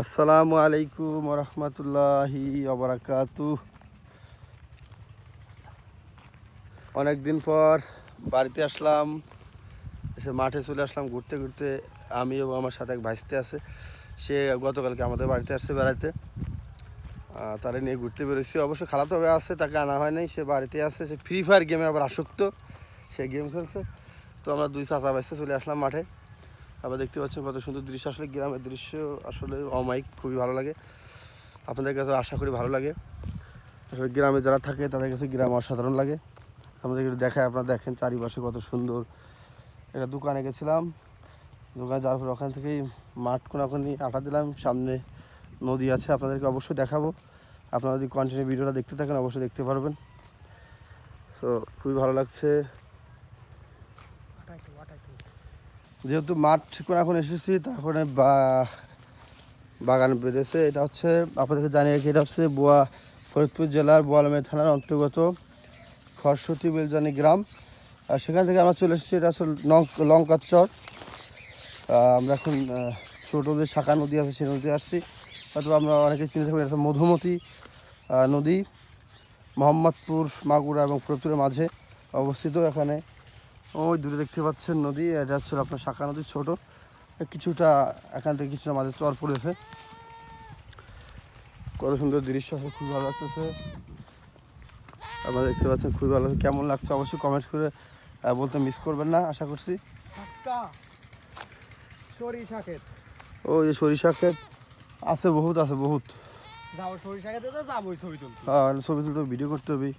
আসসালামু আলাইকুম রহমতুল্লাহি অবরাকাতু অনেকদিন পর বাড়িতে আসলাম এসে মাঠে চলে আসলাম ঘুরতে ঘুরতে। আমি এবং আমার সাথে এক ভাইস্তে আছে সে গতকালকে আমাদের বাড়িতে আসছে আহ, তারা নিয়ে ঘুরতে বেরোচ্ছি অবশ্য খালাতো আছে তাকে আনা হয় নাই সে বাড়িতে আছে সে ফ্রি ফায়ার গেমে আবার আসক্ত সে গেম খেলছে। তো আমরা দুই চাচা বাইসে চলে আসলাম মাঠে। আবার দেখতে পাচ্ছেন কত সুন্দর দৃশ্য। আসলে গ্রামের দৃশ্য আসলে অমায়িক, খুবই ভালো লাগে। আপনাদের কাছে আশা করি ভালো লাগে। আসলে গ্রামে যারা থাকে, তাদের কাছে গ্রাম অসাধারণ লাগে। আমাদের দেখায় আপনারা দেখেন চারিপাশে কত সুন্দর। একটা দোকানে গেছিলাম। দোকানে যাওয়ার পর ওখান থেকেই মাঠ কোনাকুনি, আটা দিলাম। সামনে নদী আছে, আপনাদেরকে অবশ্যই দেখাবো। আপনারা যদি কন্টিনিউ ভিডিওটা দেখতে থাকেন, অবশ্যই দেখতে পারবেন। তো খুবই ভালো লাগছে। যেহেতু মাঠ এখন এসেছি তারপরে বা- বাগান বেঁধেছে। এটা হচ্ছে আপনাদেরকে জানিয়ে রাখি, এটা হচ্ছে বোয়া ফরিদপুর জেলার বোয়ালমে থানার অন্তর্গত খরস্বতী বেলজানি গ্রাম। আর সেখান থেকে আমরা চলে এসেছি, এটা হচ্ছে লঙ্কার চর আমরা এখন ছোটো যে শাখা নদী আছে, সেই নদী আসছি। হয়তো আমরা অনেকে চিনে থাকি এটা মধুমতি নদী। মোহাম্মদপুর, মাগুরা এবং ফরিদপুরের মাঝে অবস্থিত এখানে। ওই দূরে দেখতে পাচ্ছেন নদী এটা হচ্ছে আপনার শাখা নদী ছোট। কিছুটা এখান থেকে কিছুটা মাঝে চর পড়েছে। কত সুন্দর দৃশ্য আছে খুব ভালো লাগতেছে। আপনারা দেখতে পাচ্ছেন খুবই ভালো লাগছে। কেমন লাগছে অবশ্যই কমেন্ট করে বলতে মিস করবেন না আশা করছি। পাক্কা সরিষা ক্ষেত ওই যে সরিষা ক্ষেত আছে বহুত আছে বহুত। সরিষা তো যাবোই ছবি তুলতে। হ্যাঁ ছবি তুলতে ভিডিও করতে হবে।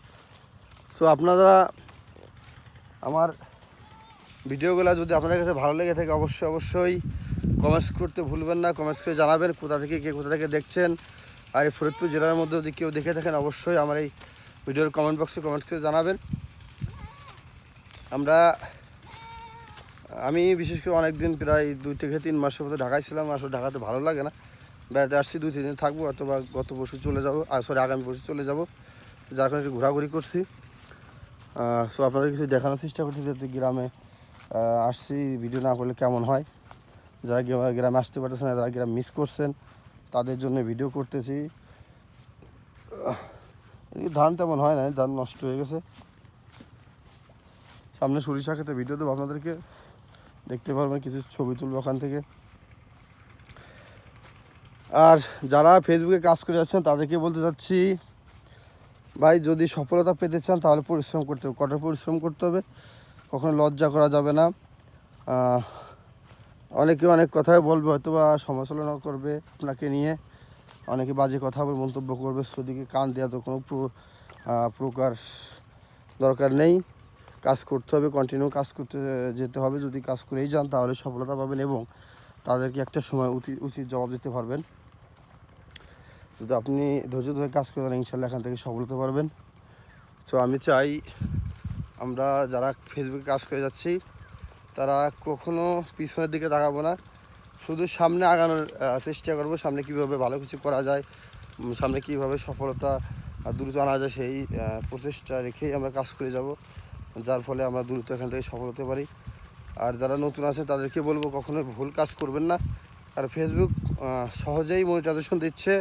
সো আপনারা আমার ভিডিওগুলো যদি আপনাদের কাছে ভালো লেগে থাকে, অবশ্যই অবশ্যই কমেন্টস করতে ভুলবেন না। কমেন্টস করে জানাবেন কোথা থেকে কে কোথা থেকে দেখছেন। আর এই ফরিদপুর জেলার মধ্যে যদি কেউ দেখে থাকেন, অবশ্যই আমার এই ভিডিওর কমেন্ট বক্সে কমেন্ট করে জানাবেন। আমরা, আমি বিশেষ করে অনেক দিন প্রায় দুই থেকে তিন মাসের মতো ঢাকায় ছিলাম, আসলে ঢাকাতে ভালো লাগে না। বেড়াতে আসছি দুই, তিন দিন থাকব, অথবা গত পরশু চলে যাব আর সরি আগামী পরশু চলে যাব। যার কারণে একটু ঘোরাঘুরি করছি। সো আপনাদের কিছু দেখানোর চেষ্টা করছি যাতে গ্রামে আসছি ভিডিও না করলে কেমন হয়? যারা গ্রামে- আসতে পারতেছেন না, যারা গ্রাম মিস করছেন, তাদের জন্য ভিডিও করতেছি। ধান তেমন হয় না ধান নষ্ট হয়ে গেছে। সামনে সরিষা খেতে ভিডিও দেবো আপনাদেরকে। দেখতে পারবেন, কিছু ছবি তুলবো ওখান থেকে। আর যারা ফেসবুকে কাজ করে যাচ্ছেন, তাদেরকে বলতে চাচ্ছি ভাই, যদি সফলতা পেতে চান, তাহলে পরিশ্রম করতে হবে, কঠোর পরিশ্রম করতে হবে। কখনো লজ্জা করা যাবে না। অনেকে অনেক কথাই বলবে হয়তো বা সমালোচনা করবে আপনাকে নিয়ে। অনেকে বাজে কথা বলে, মন্তব্য করবে, সেদিকে কান দেওয়া তো কোনো প্র- প্রকার দরকার নেই। কাজ করতে হবে কন্টিনিউ কাজ করতে যেতে হবে। যদি কাজ করেই যান, তাহলে সফলতা পাবেন এবং তাদেরকে একটা সময় উচিত উচিত জবাব দিতে পারবেন। যদি আপনি ধৈর্য ধরে কাজ করেন ইনশাল্লাহ এখান থেকে সফলতা পারবেন। তো আমি চাই আমরা যারা ফেসবুকে কাজ করে যাচ্ছি, তারা কখনো পিছনের দিকে তাকাবো না। শুধু সামনে আগানোর চেষ্টা করব সামনে কীভাবে ভালো কিছু করা যায় সামনে কীভাবে সফলতা দ্রুত আনা যায় সেই প্রচেষ্টা রেখেই আমরা কাজ করে যাব, যার ফলে আমরা দ্রুত এখান থেকে সফল হতে পারি। আর যারা নতুন আছে, তাদেরকে বলব কখনো ভুল কাজ করবেন না। আর ফেসবুক সহজেই মনিটাইজেশন দিচ্ছে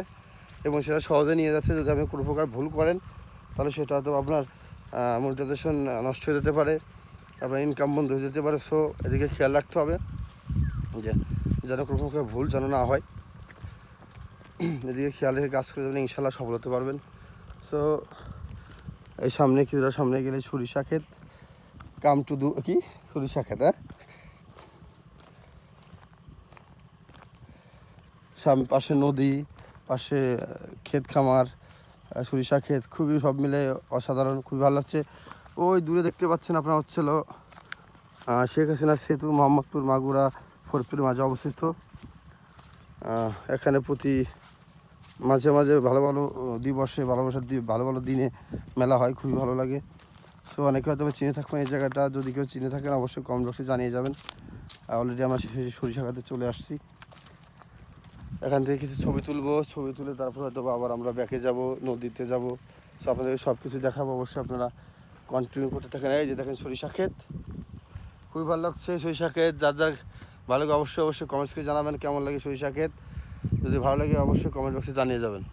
এবং সেটা সহজে নিয়ে যাচ্ছে। যদি আপনি কোনো প্রকার ভুল করেন, তাহলে সেটা হয়তো আপনার মনিটাইজেশন নষ্ট হয়ে যেতে পারে, আপনার ইনকাম বন্ধ হয়ে যেতে পারে সো এদিকে খেয়াল রাখতে হবে যে যেন কোনো প্রকার ভুল যেন না হয়। এদিকে খেয়াল রেখে কাজ করে যাবেন ইনশাল্লাহ সফল হতে পারবেন। সো এই সামনে কিছুটা সামনে গেলে সরিষা ক্ষেত কাম টু দু কি? সরিষা ক্ষেত হ্যাঁ? সামনে পাশে নদী, পাশে ক্ষেত খামার সরিষা ক্ষেত, খুবই সব মিলে অসাধারণ, খুবই ভালো লাগছে। ওই দূরে দেখতে পাচ্ছেন আপনার হচ্ছিল শেখ হাসিনা, সেতু, মোহাম্মদপুর, মাগুরা ফরিদপুরের মাঝে অবস্থিত। এখানে প্রতি মাঝে মাঝে ভালো ভালো দিবসে ভালোবাসার ভালো ভালো দিনে মেলা হয়, খুবই ভালো লাগে। সো অনেকে হয়তো চিনে থাকবেন এই জায়গাটা, যদি কেউ চিনে থাকেন অবশ্যই কমেন্ট বক্সে জানিয়ে যাবেন। অলরেডি আমরা সরিষা খাতে চলে আসছি। এখান থেকে কিছু ছবি তুলবো, ছবি তুলে তারপর হয়তো আবার আমরা ব্যাকে যাব, নদীতে যাব। সো আপনাদেরকে সব কিছু দেখাবো, অবশ্যই আপনারা কন্টিনিউ করতে থাকেন। এই যে দেখেন সরিষা ক্ষেত। খুবই ভালো লাগছে সরিষা ক্ষেত। যার যার ভালো লাগে অবশ্যই অবশ্যই কমেন্টস করে জানাবেন কেমন লাগে সরিষা ক্ষেত। যদি ভালো লাগে অবশ্যই কমেন্ট বক্সে জানিয়ে যাবেন।